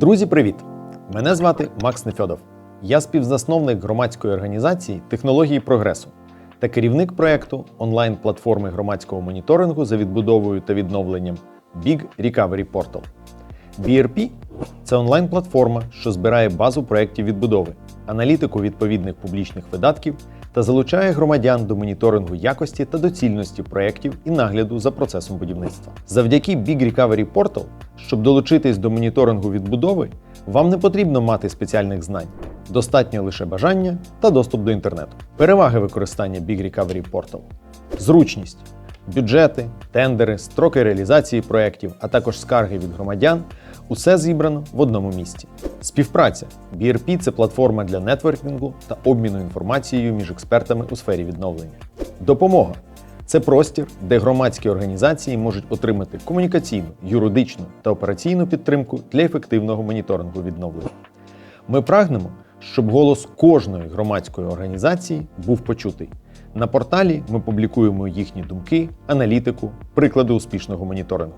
Друзі, привіт! Мене звати Макс Нефьодов. Я співзасновник громадської організації Технології прогресу та керівник проєкту онлайн-платформи громадського моніторингу за відбудовою та відновленням Big Recovery Portal. BRP – це онлайн-платформа, що збирає базу проєктів відбудови, аналітику відповідних публічних видатків та залучає громадян до моніторингу якості та доцільності проєктів і нагляду за процесом будівництва. Завдяки Big Recovery Portal, щоб долучитись до моніторингу відбудови, вам не потрібно мати спеціальних знань. Достатньо лише бажання та доступ до інтернету. Переваги використання Big Recovery Portal. Зручність. Бюджети, тендери, строки реалізації проєктів, а також скарги від громадян усе зібрано в одному місці. Співпраця. BRP – це платформа для нетворкінгу та обміну інформацією між експертами у сфері відновлення. Допомога. Це простір, де громадські організації можуть отримати комунікаційну, юридичну та операційну підтримку для ефективного моніторингу відновлення. Ми прагнемо, щоб голос кожної громадської організації був почутий. На порталі ми публікуємо їхні думки, аналітику, приклади успішного моніторингу.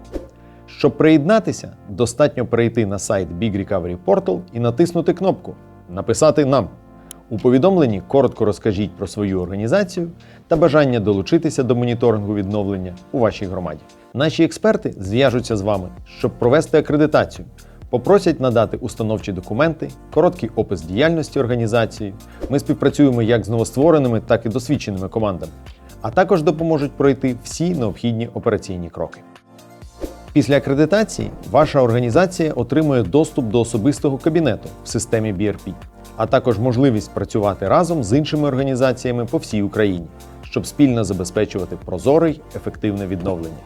Щоб приєднатися, достатньо перейти на сайт Big Recovery Portal і натиснути кнопку Написати нам. У повідомленні коротко розкажіть про свою організацію та бажання долучитися до моніторингу відновлення у вашій громаді. Наші експерти зв'яжуться з вами, щоб провести акредитацію, попросять надати установчі документи, короткий опис діяльності організації. Ми співпрацюємо як з новоствореними, так і досвідченими командами, а також допоможуть пройти всі необхідні операційні кроки. Після акредитації ваша організація отримує доступ до особистого кабінету в системі BRP, а також можливість працювати разом з іншими організаціями по всій Україні, щоб спільно забезпечувати прозоре й ефективне відновлення.